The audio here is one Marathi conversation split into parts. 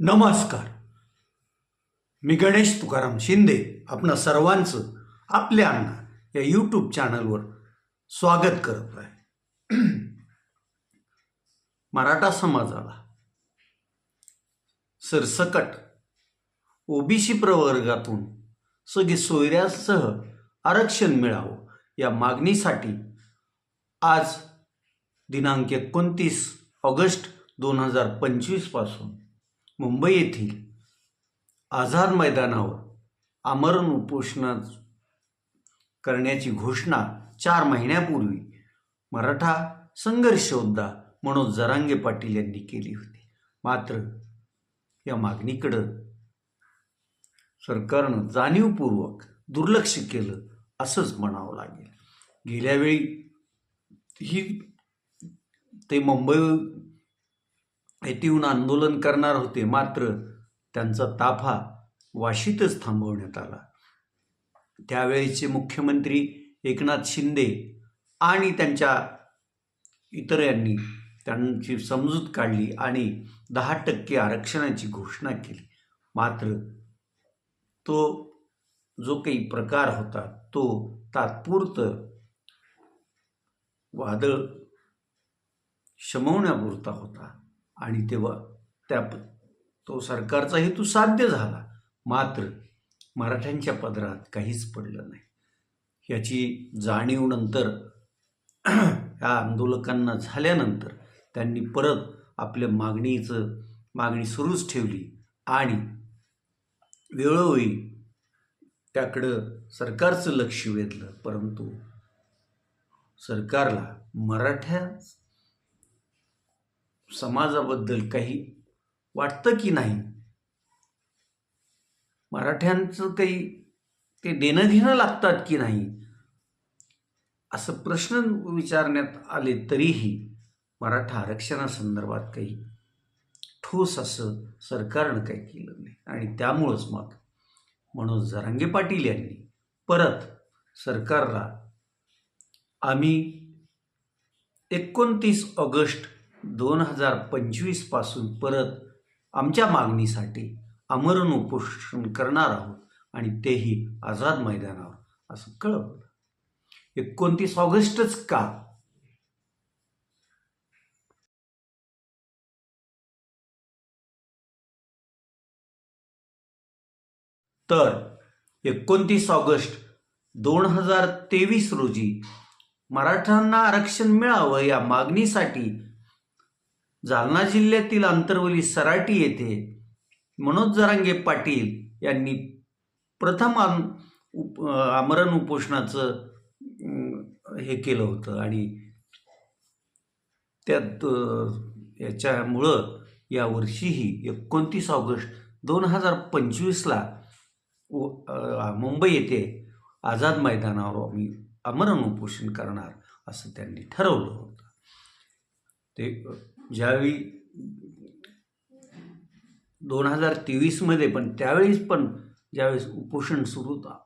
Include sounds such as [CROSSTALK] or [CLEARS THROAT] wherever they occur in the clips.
नमस्कार. मी गणेश तुकाराम शिंदे आपणा सर्वांचं आपल्या अण्णा या यूट्यूब चॅनलवर स्वागत करत आहे. मराठा समाजाला सरसकट ओबीसी प्रवर्गातून सगळी सोयऱ्यासह आरक्षण मिळावं या मागणीसाठी आज दिनांक एकोणतीस ऑगस्ट दोन हजार पंचवीसपासून मुंबई येथील आझाद मैदानावर आमरण उपोषण करण्याची घोषणा चार महिन्यापूर्वी मराठा संघर्ष योद्धा मनोज जरांगे पाटील यांनी केली होती. मात्र या मागणीकडं सरकारनं जाणीवपूर्वक दुर्लक्ष केलं असंच म्हणावं लागेल. गेल्यावेळी ही ते मुंबई येथे येऊन आंदोलन करणार होते मात्र त्यांचा ताफा वाशीतच थांबवण्यात आला. त्यावेळेचे मुख्यमंत्री एकनाथ शिंदे आणि त्यांच्या इतरांनी त्यांची समजूत काढली आणि दहा टक्के आरक्षणाची घोषणा केली. मात्र तो जो काही प्रकार होता तो तात्पुरतं वादळ शमवण्यापुरता होता. आणि तेव्हा त्या तो सरकारचा हेतू साध्य झाला. मात्र मराठ्यांच्या पदरात काहीच पडलं नाही. याची जाणीव नंतर [CLEARS THROAT] या आंदोलकांना झाल्यानंतर त्यांनी परत आपल्या मागणीचं मागणी सुरूच ठेवली आणि वेळोवेळी त्याकडं सरकारचं लक्ष वेधलं. परंतु सरकारला मराठ्या समाजाबद्दल काही वाटतं की नाही? मराठ्यांचं काही ते देणं घेणं लागतात की नाही? असं प्रश्न विचारण्यात आले तरीही मराठा आरक्षणासंदर्भात काही ठोस असं सरकारनं काही केलं नाही. आणि त्यामुळंच मग मनोज जरांगे पाटील यांनी परत सरकारला आम्ही एकोणतीस ऑगस्ट दोन हजार पंचवीसपासून परत आमच्या मागणीसाठी आमरण उपोषण करणार आहोत आणि तेही आझाद मैदानावर. असं कळवलं. एकोणतीस ऑगस्टच का? तर एकोणतीस ऑगस्ट दोन हजार तेवीस रोजी मराठ्यांना आरक्षण मिळावं या मागणीसाठी जालना जिल्ह्यातील आंतरवली सराटी येथे मनोज जरांगे पाटील यांनी प्रथम आम उप आमरण उपोषणाचं हे केलं होतं. आणि त्यात याच्यामुळं यावर्षीही एकोणतीस ऑगस्ट दोन हजार पंचवीसला मुंबई येथे आझाद मैदानावर आम्ही आमरण उपोषण करणार असं त्यांनी ठरवलं होतं. ते ज्यावेळी दोन हजार तेवीसमध्ये पण त्यावेळीस पण ज्यावेळेस उपोषण सुरू होता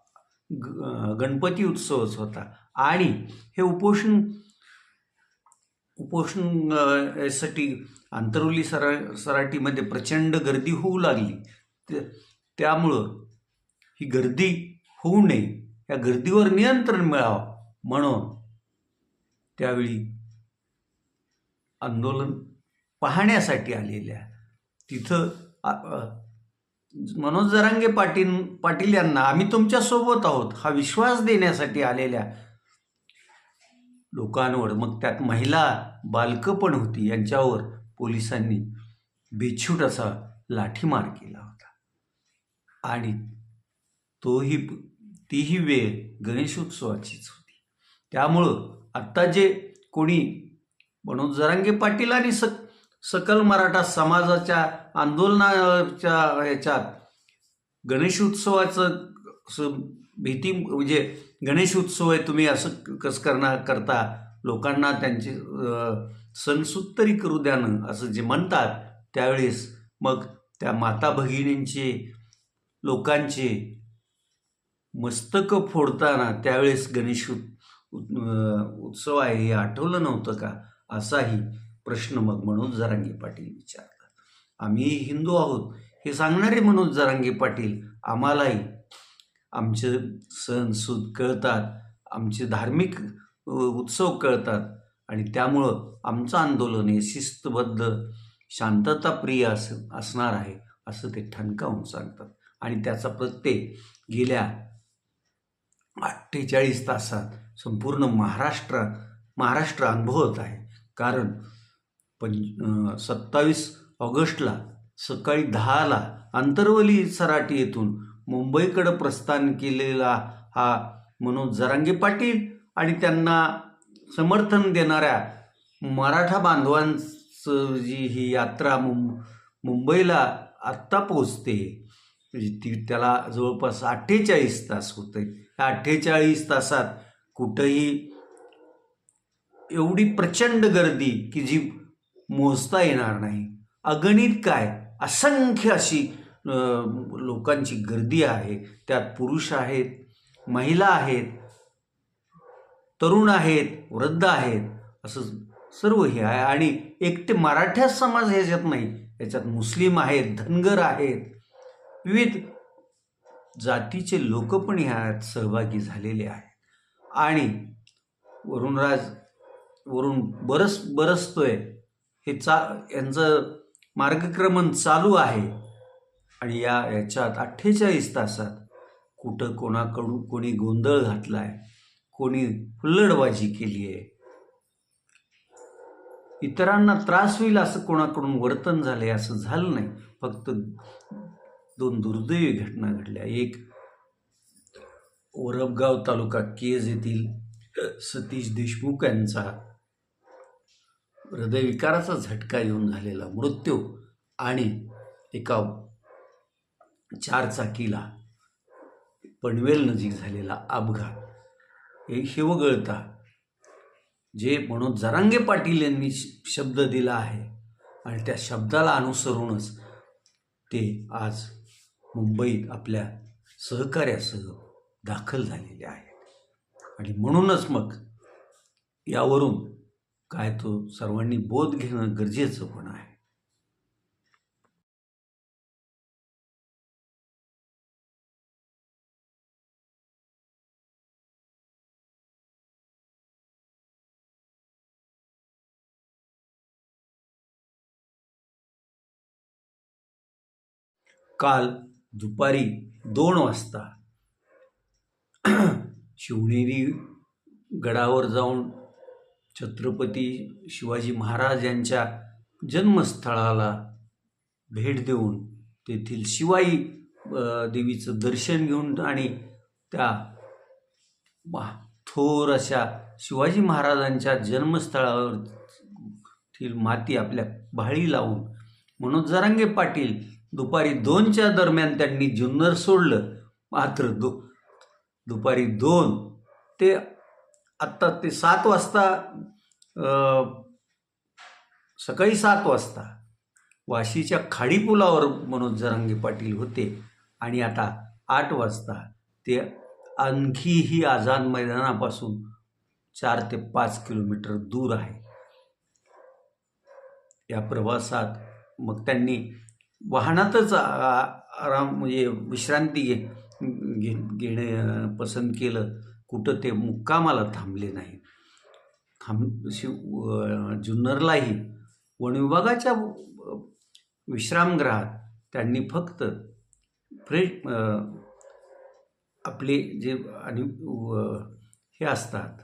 ग- गणपती उत्सवच होता. आणि हे उपोषण उपोषण अ, आंतरवली सरा सराटीमध्ये प्रचंड गर्दी होऊ लागली. ते त्यामुळं ही गर्दी होऊ नये या गर्दीवर नियंत्रण मिळावं म्हणून त्यावेळी आंदोलन पाहण्यासाठी आलेल्या तिथं मनोज जरांगे पाटील पाटील यांना आम्ही तुमच्यासोबत आहोत हा विश्वास देण्यासाठी आलेल्या लोकांवर. मग त्यात महिला बालकं पण होती यांच्यावर पोलिसांनी बेछूट असा लाठीमार केला होता. आणि तोही तीही वेळ गणेशोत्सवाचीच होती. त्यामुळं आत्ता जे कोणी मनोज जरांगे पाटील आणि स सकल मराठा समाजाच्या आंदोलनाच्या ह्याच्यात गणेशोत्सवाचं असं भीती म्हणजे गणेश उत्सव आहे तुम्ही असं कसं करणार करता लोकांना त्यांचे सणसुत्तरी करू द्यानं असं जे म्हणतात त्यावेळेस मग त्या माता भगिनींचे लोकांचे मस्तकं फोडताना त्यावेळेस गणेश उत्सव आहे हे आठवलं नव्हतं का? असाही प्रश्न मग मनोज जरांगे पाटील विचारतात. आम्ही हिंदू आहोत हे सांगणारे मनोज जरांगे पाटील आम्हालाही. आमचे सण सूद कळतात आमचे धार्मिक उत्सव कळतात आणि त्यामुळं आमचं आंदोलन हे शिस्तबद्ध शांतताप्रिय अस असणार आहे असं ते ठणकावून सांगतात. आणि त्याचा प्रत्यय गेल्या अठ्ठेचाळीस तासात संपूर्ण महाराष्ट्र महाराष्ट्र अनुभवत आहे. कारण पण सत्तावीस ऑगस्टला सकाळी दहाला आंतरवली सराटी येथून मुंबईकडं प्रस्थान केलेला हा मनोज जरांगे पाटील आणि त्यांना समर्थन देणाऱ्या मराठा बांधवांचं जी ही यात्रा मुं मुंबईला आत्ता पोचते म्हणजे ती त्याला जवळपास अठ्ठेचाळीस तास होते त्या अठ्ठेचाळीस तासात कुठंही एवढी प्रचंड गर्दी की जी मोजता येणार नाही. अगणित काय? असंख्य अशी लोकांची गर्दी आहे. त्यात पुरुष आहेत महिला आहेत तरुण आहेत वृद्ध आहेत असं सर्व हे आहे. आणि एकटे मराठा समाज ह्याच्यात नाही. याच्यात मुस्लिम आहेत धनगर आहेत. विविध जातीचे लोक पण ह्यात सहभागी झालेले आहेत. आणि वरुणराज वरून बरस बरसतोय. हे चा यांचं मार्गक्रमण चालू आहे. आणि या याच्यात अठ्ठेचाळीस तासात कुठं कोणाकडून कोणी गोंधळ घातला आहे कोणी हुल्लडबाजी केली आहे इतरांना त्रास होईल असं कोणाकडून वर्तन झाले असं झालं नाही. फक्त दोन दुर्दैवी घटना घडल्या. एक ओरबगाव तालुका केज येथील सतीश देशमुख यांचा हृदयविकाराचा झटका येऊन झालेला मृत्यू आणि एका चारचाकीला पनवेल नजीक झालेला अपघात. हे शिवगळता जे मनोज जरांगे पाटील यांनी श- शब्द दिला आहे आणि त्या शब्दाला अनुसरूनच ते आज मुंबईत आपल्या सहकार्यासह दाखल झालेले आहेत. आणि म्हणूनच मग यावरून काय तो सर्वांनी बोध घेणं गरजेचं पण आहे. काल दुपारी दोन वाजता [CLEARS THROAT] शिवनेरी गडावर जाऊन छत्रपती शिवाजी महाराज यांच्या जन्मस्थळाला भेट देऊन तेथील शिवाई देवीचं दर्शन घेऊन आणि त्या थोर अशा शिवाजी महाराजांच्या जन्मस्थळावर माती आपल्या भाळी लावून मनोज जरांगे पाटील दुपारी दोनच्या दरम्यान त्यांनी जुन्नर सोडलं. मात्र दु दुपारी दोन ते आत्ता ते सात वाजता सकाळी सात वाजता वाशीच्या खाडीपुलावर मनोज जरांगे पाटील होते. आणि आता आठ वाजता ते आणखीही आझाद मैदानापासून चार ते पाच किलोमीटर दूर आहे. या प्रवासात मग त्यांनी वाहनातच आराम म्हणजे विश्रांती घे घे घेणे पसंत केलं. कुठं ते मुक्कामाला थांबले नाही. थांब शिव जुन्नरलाही वन विभागाच्या विश्रामगृहात त्यांनी फक्त फ्रेश आपले जे आणि व- हे असतात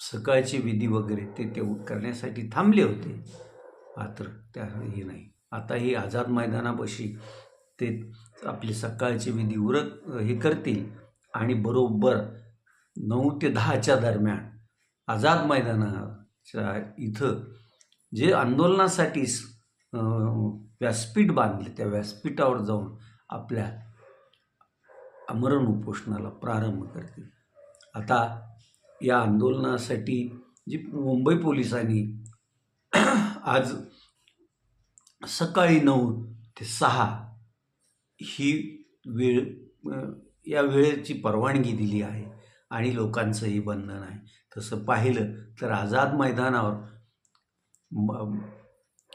सकाळचे विधी वगैरे ते ते करण्यासाठी थांबले होते. मात्र त्या हे नाही. आताही आझाद मैदानापाशी ते आपले सकाळचे विधी उरक हे करतील. आणि बरोबर नऊ ते दहाच्या दरम्यान आझाद मैदानाच्या इथं जे आंदोलनासाठी व्यासपीठ बांधले त्या व्यासपीठावर जाऊन आपल्या आमरण उपोषणाला प्रारंभ करतील. आता या आंदोलनासाठी जी मुंबई पोलिसांनी [CLEARS THROAT] आज सकाळी नऊ ते सहा ही वेळ या वेळेची परवानगी दिली आहे आणि लोकांचंही बंधन आहे. तसं पाहिलं तर आझाद मैदानावर म-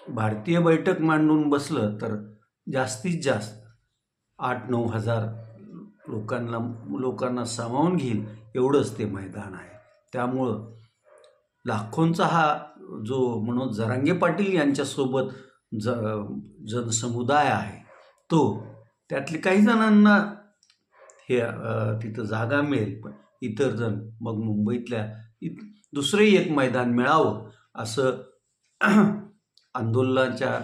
भारतीय बैठक मांडून बसलं तर जास्तीत जास्त आठ नऊ हजार लोकांना लोकांना सामावून घेईल एवढंच ते मैदान आहे. त्यामुळं लाखोंचा हा जो मनोज जरांगे पाटील यांच्यासोबत ज जनसमुदाय आहे तो त्यातले काही जणांना हे तिथं जागा मिळेल. पण इतर जण मग मुंबईतल्या इत दुसरंही एक मैदान मिळावं असं [CLEARS THROAT] आंदोलनाच्या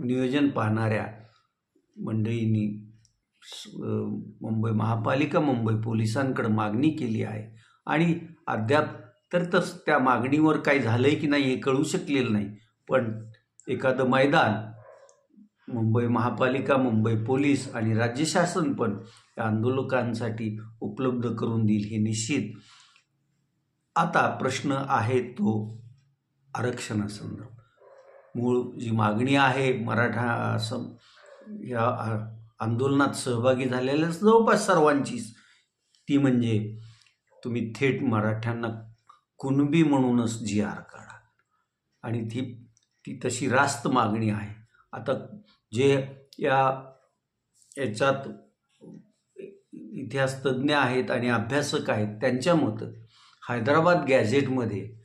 नियोजन पाहणाऱ्या मंडळींनी मुंबई महापालिका मुंबई पोलिसांकडे मागणी केली आहे. आणि अद्याप तर तस त्या मागणीवर काही झालं आहे की नाही हे कळू शकलेलं नाही. पण एखादं मैदान मुंबई महापालिका मुंबई पोलीस आणि राज्य शासन पण या आंदोलकांसाठी उपलब्ध करून देईल हे निश्चित. आता प्रश्न आहे तो आरक्षणासंदर्भ मूळ जी मागणी आहे मराठा सम या आंदोलनात सहभागी झालेल्या जवळपास सर्वांचीच. ती म्हणजे तुम्ही थेट मराठ्यांना कुणबी म्हणूनच जी आर काढा. आणि ती ती तशी रास्त मागणी आहे. आता जे या याच्यात इतिहासतज्ञ आहेत आणि अभ्यासक आहेत त्यांच्या मतं हैदराबाद गॅझेटमध्ये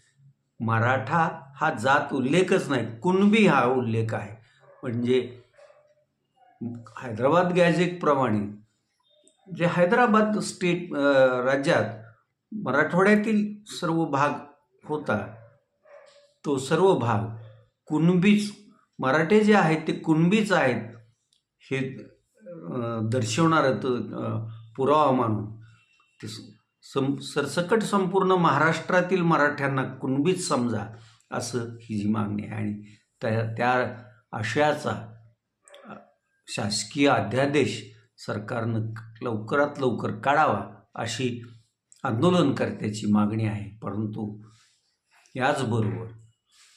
मराठा हा जात उल्लेखच नाही कुणबी हा उल्लेख आहे. म्हणजे हैदराबाद गॅझेटप्रमाणे जे हैदराबाद स्टेट राज्यात मराठवाड्यातील सर्व भाग होता तो सर्व भाग कुणबीच मराठे जे आहेत ते कुणबीच आहेत हे दर्शवणारं पुरावा मानून. ते स- सं सरसकट संपूर्ण महाराष्ट्रातील मराठ्यांना कुणबीच समजा असं ही जी मागणी आहे. आणि त्या त्या आशयाचा शासकीय अध्यादेश सरकारनं लवकरात लवकर काढावा अशी आंदोलनकर्त्याची मागणी आहे. परंतु याचबरोबर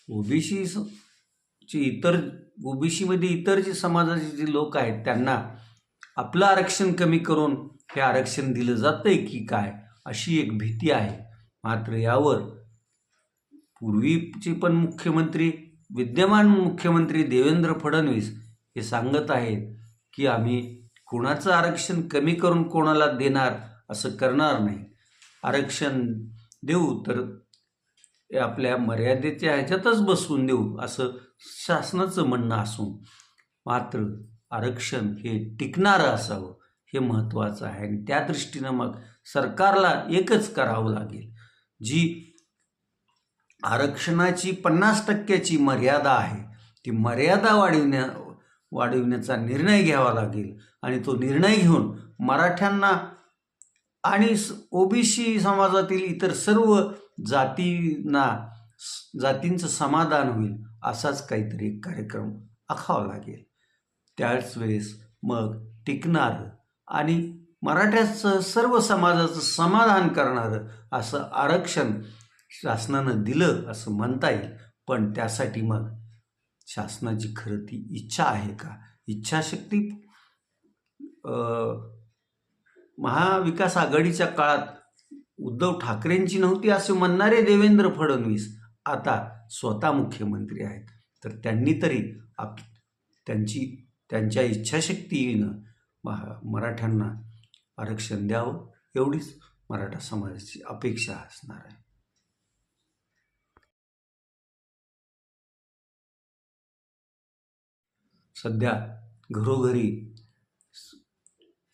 ओबीसी जी इतर ओबीसीमध्ये इतर जे समाजाचे जे लोक आहेत त्यांना आपलं आरक्षण कमी करून हे आरक्षण दिलं जातंय की काय अशी एक भीती आहे. मात्र यावर पूर्वीचे पण मुख्यमंत्री विद्यमान मुख्यमंत्री देवेंद्र फडणवीस हे सांगत आहेत की आम्ही कोणाचं आरक्षण कमी करून कोणाला देणार असं करणार नाही. आरक्षण देऊ तर आपल्या मर्यादेच्या ह्याच्यातच बसवून देऊ असं शासनाचं म्हणणं असून. मात्र आरक्षण हे टिकणारं असावं हे महत्त्वाचं आहे. आणि त्या दृष्टीनं मग सरकारला एकच करावं लागेल जी आरक्षणाची पन्नास टक्क्याची मर्यादा आहे ती मर्यादा वाढविण्या वाढविण्याचा निर्णय घ्यावा लागेल. आणि तो निर्णय घेऊन मराठ्यांना आणि ओबीसी समाजातील इतर सर्व जातींना जातींचं समाधान होईल असाच काहीतरी कार्यक्रम आखावा लागेल. त्याच वेळेस मग टिकणारं आणि मराठ्याचं सर्व समाजाचं समाधान करणारं असं आरक्षण शासनानं दिलं असं म्हणता येईल. पण त्यासाठी मग शासनाची खरं ती इच्छा आहे का? इच्छाशक्ती महाविकास आघाडीच्या काळात उद्धव ठाकरेंची नव्हती असे म्हणणारे देवेंद्र फडणवीस आता स्वतः मुख्यमंत्री आहेत. तर त्यांनी तरी आप त्यांची त्यांच्या इच्छाशक्तीनं महा मराठ्यांना आरक्षण द्यावं एवढीच मराठा समाजाची अपेक्षा असणार आहे. सध्या घरोघरी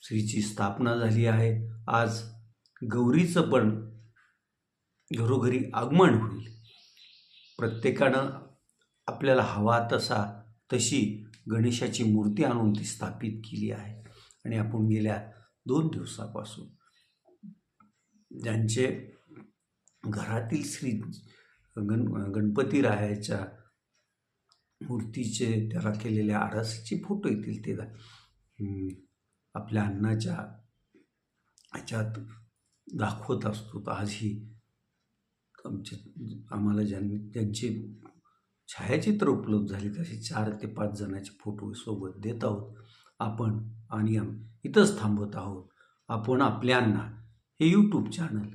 श्रीची स्थापना झाली आहे. आज गौरीचं पण घरोघरी आगमन होईल. प्रत्येकानं आपल्याला हवा तसा तशी गणेशाची मूर्ती आणून ती स्थापित केली आहे. आणि आपण गेल्या दोन दिवसापासून ज्यांचे घरातील श्री गण गणपतीरायाच्या मूर्तीचे त्याला केलेल्या आरासाचे फोटो येतील ते आपल्या अन्नाच्या ह्याच्यात दाखवत असतो. तर आजही आमचे आम्हाला ज्यांनी त्यांचे छायाचित्र उपलब्ध झाली तसे चार ते पाच जणांचे फोटो सोबत देत आहोत. आपण आणि आम इथंच थांबत आहोत. आपण आपल्यांना हे यूट्यूब चॅनल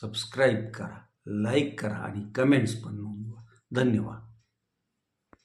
सबस्क्राईब करा लाईक करा आणि कमेंट्स पण नोंदवा. धन्यवाद.